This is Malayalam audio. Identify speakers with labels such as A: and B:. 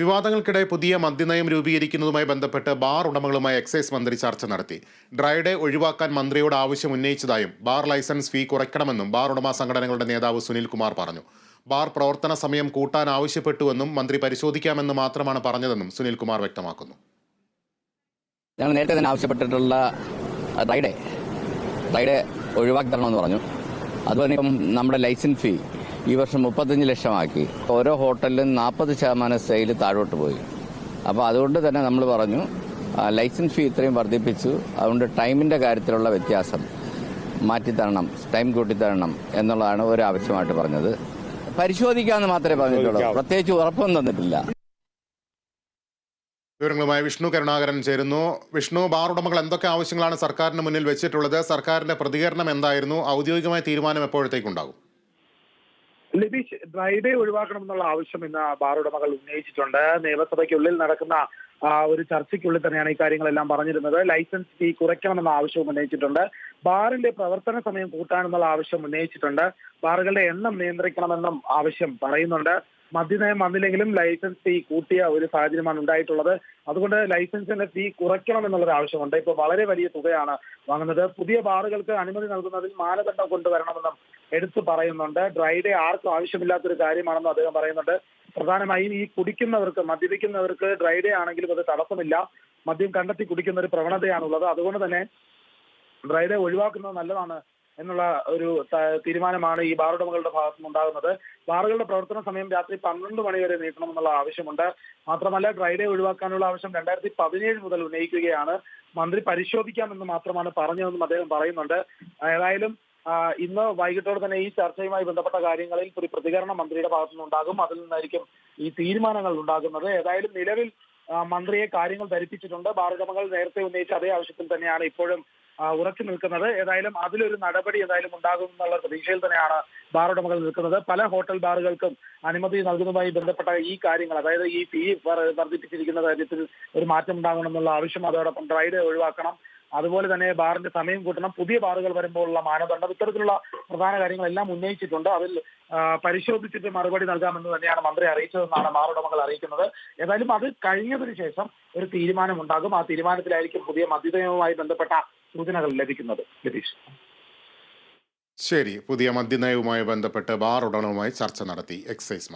A: വിവാദങ്ങൾക്കിടെ പുതിയ മദ്യനയം രൂപീകരിക്കുന്നതുമായി ബന്ധപ്പെട്ട് ബാർ ഉടമകളുമായി എക്സൈസ് മന്ത്രി ചർച്ച നടത്തി. ഡ്രൈഡേ ഒഴിവാക്കാൻ മന്ത്രിയോട് ആവശ്യം ഉന്നയിച്ചതായും ബാർ ലൈസൻസ് ഫീ കുറയ്ക്കണമെന്നും ബാർ ഉടമ സംഘടനകളുടെ നേതാവ് സുനിൽ കുമാർ പറഞ്ഞു. ബാർ പ്രവർത്തന സമയം കൂട്ടാൻ ആവശ്യപ്പെട്ടുവെന്നും മന്ത്രി പരിശോധിക്കാമെന്ന് മാത്രമാണ് പറഞ്ഞതെന്നും സുനിൽ കുമാർ വ്യക്തമാക്കുന്നു.
B: ഞങ്ങൾ നേരത്തെ തന്നെ ആവശ്യപ്പെട്ടിട്ടുള്ള റൈഡേ റൈഡേ ഒഴിവാക്കി തരണമെന്ന് പറഞ്ഞു. അതുപോലെ നമ്മുടെ ലൈസൻസ് ഫീ ഈ വർഷം മുപ്പത്തഞ്ച് ലക്ഷമാക്കി. ഓരോ ഹോട്ടലിലും നാൽപ്പത് ശതമാനം സെയിൽ താഴോട്ട് പോയി. അപ്പോൾ അതുകൊണ്ട് തന്നെ നമ്മൾ പറഞ്ഞു ലൈസൻസ് ഫീ ഇത്രയും വർദ്ധിപ്പിച്ചു. അതുകൊണ്ട് ടൈമിന്റെ കാര്യത്തിലുള്ള വ്യത്യാസം മാറ്റിത്തരണം ടൈം കൂട്ടിത്തരണം എന്നുള്ളതാണ് ഒരു ആവശ്യമായിട്ട് പറഞ്ഞത്. പരിശോധിക്കാമെന്ന് മാത്രമേ പറഞ്ഞിട്ടുള്ളൂ. പ്രത്യേകിച്ച് ഉറപ്പൊന്നും തന്നിട്ടില്ല.
A: വിവരങ്ങളുമായി വിഷ്ണു കരുണാകരൻ ചേരുന്നു. വിഷ്ണു ബാർ ഉടമകൾ എന്തൊക്കെ ആവശ്യങ്ങളാണ് സർക്കാരിന് മുന്നിൽ വെച്ചിട്ടുള്ളത്? സർക്കാരിന്റെ പ്രതികരണം എന്തായിരുന്നു? ഔദ്യോഗികമായ തീരുമാനം എപ്പോഴത്തേക്കുണ്ടാകും?
C: ലിബീഷ് ഡ്രൈഡേ ഒഴിവാക്കണമെന്നുള്ള ആവശ്യം ഇന്ന് ബാർ ഉടമകൾ ഉന്നയിച്ചിട്ടുണ്ട്. നിയമസഭയ്ക്കുള്ളിൽ നടക്കുന്ന ഒരു ചർച്ചയ്ക്കുള്ളിൽ തന്നെയാണ് ഈ കാര്യങ്ങളെല്ലാം പറഞ്ഞിരുന്നത്. ലൈസൻസ് ഫീ കുറയ്ക്കണമെന്ന ആവശ്യവും ഉന്നയിച്ചിട്ടുണ്ട്. ബാറിന്റെ പ്രവർത്തന സമയം കൂട്ടാനെന്നുള്ള ആവശ്യം ഉന്നയിച്ചിട്ടുണ്ട്. ബാറുകളുടെ എണ്ണം നിയന്ത്രിക്കണമെന്നും ആവശ്യം പറയുന്നുണ്ട്. മദ്യനയം വന്നില്ലെങ്കിലും ലൈസൻസ് ഫീ കൂട്ടിയ ഒരു സാഹചര്യമാണ് ഉണ്ടായിട്ടുള്ളത്. അതുകൊണ്ട് ലൈസൻസിന്റെ ഫീ കുറയ്ക്കണം എന്നുള്ളൊരു ആവശ്യമുണ്ട്. ഇപ്പോൾ വളരെ വലിയ തുകയാണ് വാങ്ങുന്നത്. പുതിയ ബാറുകൾക്ക് അനുമതി നൽകുന്നതിൽ മാനദണ്ഡം കൊണ്ടുവരണമെന്നും എടുത്തു പറയുന്നുണ്ട്. ഡ്രൈഡേ ആർക്കും ആവശ്യമില്ലാത്തൊരു കാര്യമാണെന്നും അദ്ദേഹം പറയുന്നുണ്ട്. പ്രധാനമായും ഈ കുടിക്കുന്നവർക്ക് മദ്യപിക്കുന്നവർക്ക് ഡ്രൈഡേ ആണെങ്കിലും അത് തടസ്സമില്ല. മദ്യം കണ്ടെത്തി കുടിക്കുന്ന ഒരു പ്രവണതയാണുള്ളത്. അതുകൊണ്ട് തന്നെ ഡ്രൈഡേ ഒഴിവാക്കുന്നത് നല്ലതാണ് എന്നുള്ള ഒരു തീരുമാനമാണ് ഈ ബാറുടമകളുടെ ഭാഗത്തു നിന്നുണ്ടാകുന്നത് ബാറുകളുടെ പ്രവർത്തന സമയം രാത്രി പന്ത്രണ്ട് മണി വരെ നീട്ടണമെന്നുള്ള ആവശ്യമുണ്ട്. മാത്രമല്ല ഡ്രൈഡേ ഒഴിവാക്കാനുള്ള ആവശ്യം രണ്ടായിരത്തി പതിനേഴ് മുതൽ ഉന്നയിക്കുകയാണ്. മന്ത്രി പരിശോധിക്കാമെന്ന് മാത്രമാണ് പറഞ്ഞതെന്നും അദ്ദേഹം പറയുന്നുണ്ട്. ഏതായാലും ഇന്ന് വൈകിട്ടോടെ തന്നെ ഈ ചർച്ചയുമായി ബന്ധപ്പെട്ട കാര്യങ്ങളിൽ ഒരു പ്രതികരണം മന്ത്രിയുടെ ഭാഗത്തു നിന്നുണ്ടാകും അതിൽ നിന്നായിരിക്കും ഈ തീരുമാനങ്ങൾ ഉണ്ടാകുന്നത്. ഏതായാലും നിലവിൽ മന്ത്രിയെ കാര്യങ്ങൾ ധരിപ്പിച്ചിട്ടുണ്ട്. ബാറുടമകൾ നേരത്തെ ഉന്നയിച്ച അതേ ആവശ്യത്തിൽ തന്നെയാണ് ഇപ്പോഴും ഉറച്ചു നിൽക്കുന്നത്. ഏതായാലും അതിലൊരു നടപടി ഏതായാലും ഉണ്ടാകും എന്നുള്ള പ്രതീക്ഷയിൽ തന്നെയാണ് ബാർ ഉടമകൾ നിൽക്കുന്നത്. പല ഹോട്ടൽ ബാറുകൾക്കും അനുമതി നൽകുന്നതുമായി ബന്ധപ്പെട്ട ഈ കാര്യങ്ങൾ അതായത് ഈ ഫീ വർ- വർദ്ധിപ്പിച്ചിരിക്കുന്ന കാര്യത്തിൽ ഒരു മാറ്റം ഉണ്ടാകണം എന്നുള്ള ആവശ്യം അതോടൊപ്പം റൈഡ് ഒഴിവാക്കണം. അതുപോലെ തന്നെ ബാറിന്റെ സമയം കൂട്ടണം. പുതിയ ബാറുകൾ വരുമ്പോഴുള്ള മാനദണ്ഡം ഇത്തരത്തിലുള്ള പ്രധാന കാര്യങ്ങളെല്ലാം ഉന്നയിച്ചിട്ടുണ്ട്. അതിൽ പരിശോധിച്ചിട്ട് മറുപടി നൽകാമെന്ന് തന്നെയാണ് മന്ത്രി അറിയിച്ചതെന്നാണ് ബാറുടമകൾ അറിയിക്കുന്നത്. ഏതായാലും അത് കഴിഞ്ഞതിന് ശേഷം ഒരു തീരുമാനം ഉണ്ടാകും ആ തീരുമാനത്തിലായിരിക്കും പുതിയ മദ്യനയവുമായി ബന്ധപ്പെട്ട സൂചനകൾ ലഭിക്കുന്നത്. ലതീഷ്
A: ശരി. പുതിയ മദ്യനയവുമായി ബന്ധപ്പെട്ട് ബാർ ചർച്ച നടത്തി. എക്സൈസ്